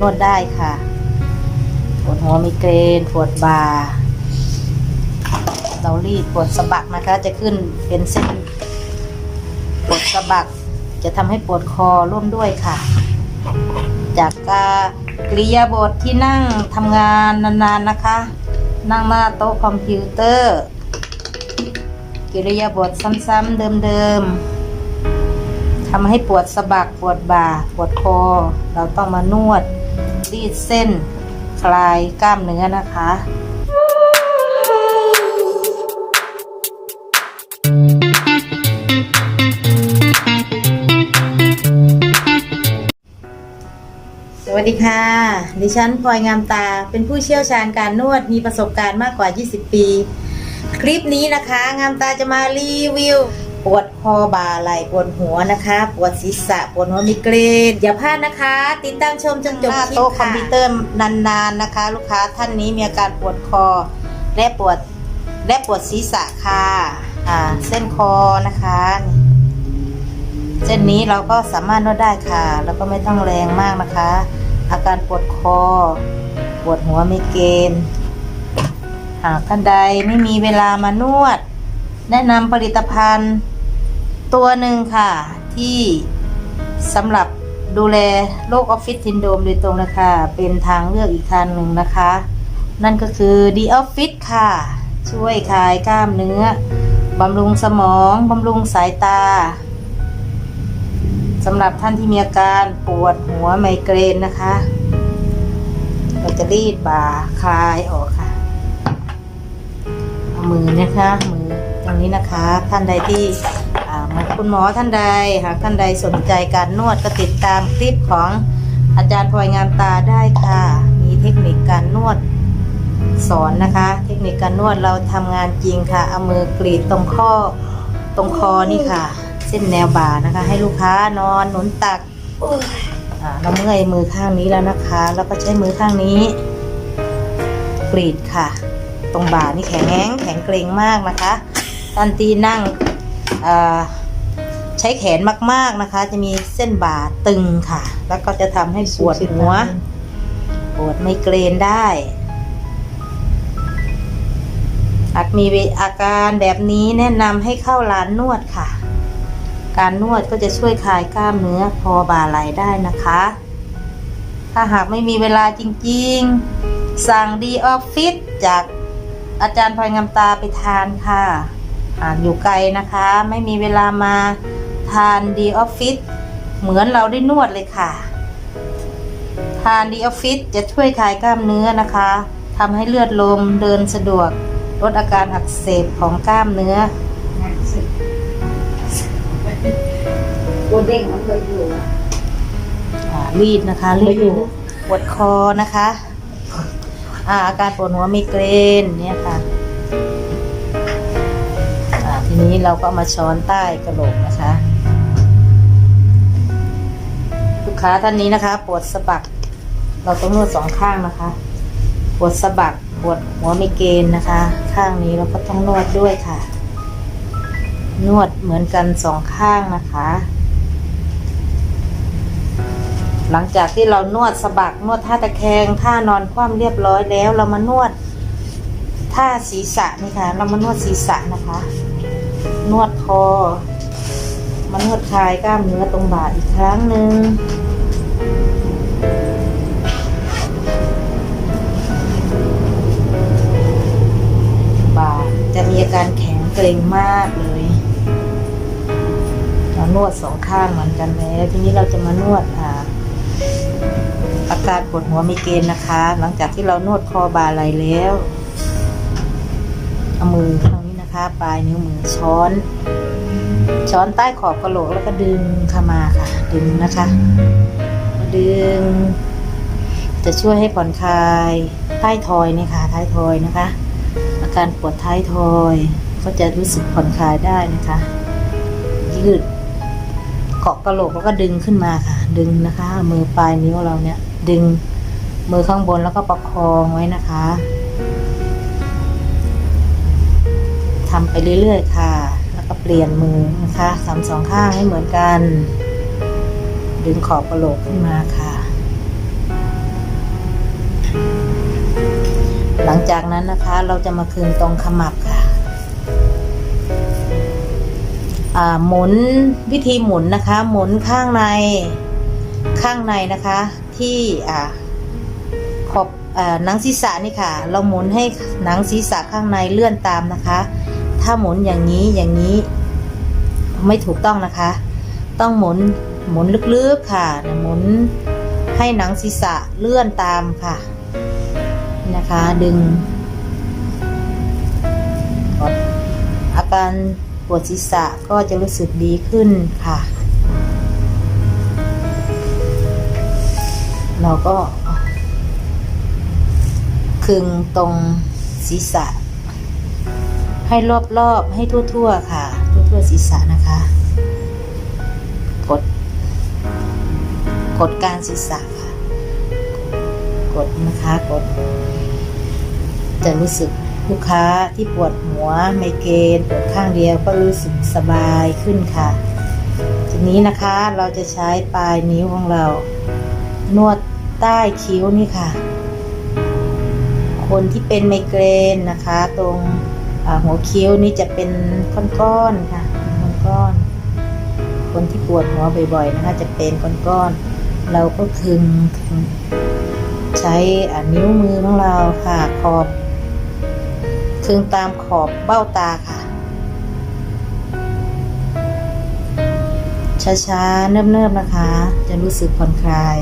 นวดได้ค่ะ ปวดหัวมีเกรนปวดบ่าเรารีดปวดสะบักนะคะ จะขึ้นเป็นเส้น ปวดสะบัก จะทำให้ปวดคอร่วมด้วยค่ะ จากการกริยาบทที่นั่งทำงานนานๆนะคะ นั่งหน้าโต๊ะคอมพิวเตอร์ กิริยาบทซ้ำๆเดิมๆ ทำให้ปวดสะบักปวดบ่า ปวดคอ เราต้องมานวดรีดเส้น คลายกล้ามเนื้อนะคะสวัสดีค่ะ ดิฉันพลอยงามตา เป็นผู้เชี่ยวชาญการนวด มีประสบการณ์มากกว่า 20 ปี คลิปนี้นะคะ งามตาจะมารีวิว ปวดคอบ่าไหล่ปวดหัวนะคะ ปวดศีรษะปวดหัวมิเกรนอย่าพลาดนะคะ ติดตามชมจนจบคลิปค่ะโต๊ะคอมพิวเตอร์นานๆนะคะ ลูกค้าท่านนี้มีอาการปวดคอ และปวดและปวดศีรษะค่ะอ่าเส้นคอนะคะเส้นนี้เราก็สามารถนวดได้ค่ะ แล้วก็ไม่ต้องแรงมากนะคะ อาการปวดคอ ปวดหัวไมเกรนหากท่านใดไม่มีเวลามานวด แนะนำผลิตภัณฑ์ ตัวหนึ่งค่ะ ที่สำหรับดูแลโรคออฟฟิศซินโดมโดยตรงนะคะ เป็นทางเลือกอีกทางหนึ่งนะคะ นั่นก็คือดีออฟฟิศค่ะ ช่วยคลายกล้ามเนื้อบำรุงสมองบำรุงสายตาสำหรับท่านที่มีอาการปวดหัวไมเกรนนะคะ เราจะรีดบ่าคลายออกค่ะเอามือนะคะมือตรงนี้นะคะ ท่านใดที่ คุณหมอท่านใด หากท่านใดสนใจการนวดก็ติดตามคลิปของอาจารย์พลอยงามตาได้ค่ะ มีเทคนิคการนวดสอนนะคะ เทคนิคการนวดเราทำงานจริงค่ะ เอามือกรีดตรงข้อตรงคอนี่ค่ะ เส้นแนวบ่านะคะ ให้ลูกค้านอนหนุนตักอ่าเราเมื่อยมือข้างนี้แล้วนะคะ แล้วก็ใช้มือข้างนี้ กรีดค่ะ ตรงบ่านี่แข็งแรงแข็งเกร็งมากนะคะทันทีนั่งอ่า ใช้แขนมากๆนะคะ จะมีเส้นบ่าตึงค่ะ แล้วก็จะทำให้ปวดหัว ปวดไมเกรนได้หากมีอาการแบบนี้แนะนำให้เข้าร้านนวดค่ะ การนวดก็จะช่วยคลายกล้ามเนื้อคอบ่าไหลได้นะคะ ถ้าหากไม่มีเวลาจริงๆ สั่งดีออฟฟิศจากอาจารย์พลอยงามตาไปทานค่ะ หากอยู่ไกลนะคะ ไม่มีเวลามา ทานดีออฟฟิศเหมือนเราได้นวดเลยค่ะ ทานดีออฟฟิศจะช่วยคลายกล้ามเนื้อนะคะทำให้เลือดลมเดินสะดวก ลดอาการอักเสบของกล้ามเนื้อตัวเด้งมันเคยอยู่อ่ารีดนะคะรีดปวดคอนะคะอ่าอาการปวดหัวไมเกรนเนี่ยค่ะอ่าทีนี้เราก็มาช้อนใต้กระโหลกนะคะ ลูกค้าท่านนี้นะคะ ปวดสะบัก เราต้องนวดสองข้างนะคะ ปวดสะบัก ปวดหัวไมเกรนนะคะ ข้างนี้เราก็ต้องนวดด้วยค่ะ นวดเหมือนกันสองข้างนะคะ หลังจากที่เรานวดสะบัก นวดท่าตะแคง ท่านอนคว่ำเรียบร้อยแล้ว เรามานวดท่าศีรษะนี่ค่ะ เรามานวดศีรษะนะคะ นวดคอ มานวดคลายกล้ามเนื้อตรงบ่าอีกครั้งหนึ่งบ่าจะมีอาการแข็งเกร็งมากเลยเรานวดสองข้างเหมือนกันแล้วทีนี้เราจะมานวดอ่าอาการปวดหัวมีเกณฑ์นะคะ หลังจากที่เรานวดคอบ่าไหลแล้วเอามือข้งนี้นะคะ ปลายนิ้วมือช้อน ช้อนใต้ขอบกระโหลกแล้วก็ดึงเข้ามาค่ะ ดึงนะคะ ดึง จะช่วยให้ผ่อนคลายใต้ทอยนี่ค่ะท้ายทอยนะคะ อาการปวดท้ายทอยก็จะรู้สึกผ่อนคลายได้นะคะ ยืดเกาะกระโหลกแล้วก็ดึงขึ้นมาค่ะ ดึงนะคะ มือปลายนิ้วเราเนี่ย ดึงมือข้างบนแล้วก็ประคองไว้นะคะทำไปเรื่อยๆค่ะ ก็เปลี่ยนมือนะคะทำสองข้างให้เหมือนกัน ดึงขอบกระโหลกขึ้นมาค่ะ หลังจากนั้นนะคะเราจะมาคืนตรงขมับค่ะหมุนวิธีหมุนนะคะ หมุนข้างในข้างในนะคะ ที่ขอบหนังศีรษะนี่ค่ะ เราหมุนให้หนังศีรษะข้างในเลื่อนตามนะคะ ถ้าหมุนอย่างนี้อย่างนี้ไม่ถูกต้องนะคะ ต้องหมุนหมุนลึกๆค่ะ หมุนให้หนังศีรษะเลื่อนตามค่ะนะคะ ดึงอาการปวดศีรษะก็จะรู้สึกดีขึ้นค่ะ เราก็คึงตรงศีรษะ ให้รอบๆให้ทั่วๆค่ะ ทั่วๆศีรษะนะคะ กด กดการศีรษะค่ะ กดนะคะกด จะรู้สึกลูกค้าที่ปวดหัวไมเกรนปวดข้างเดียวก็รู้สึกสบายขึ้นค่ะ ทีนี้นะคะเราจะใช้ปลายนิ้วของเรา นวดใต้คิ้วนี่ค่ะ คนที่เป็นไมเกรนนะคะ ตรง หัวคิ้วนี่จะเป็นก้อนๆค่ะก้อนๆคนที่ปวดหัวบ่อยๆนะคะจะเป็นก้อนๆเราก็คึงคึงใช้อนิ้วมือของเราค่ะขอบคึงตามขอบเบ้าตาค่ะ ช้าๆเนิบๆนะคะ จะรู้สึกผ่อนคลาย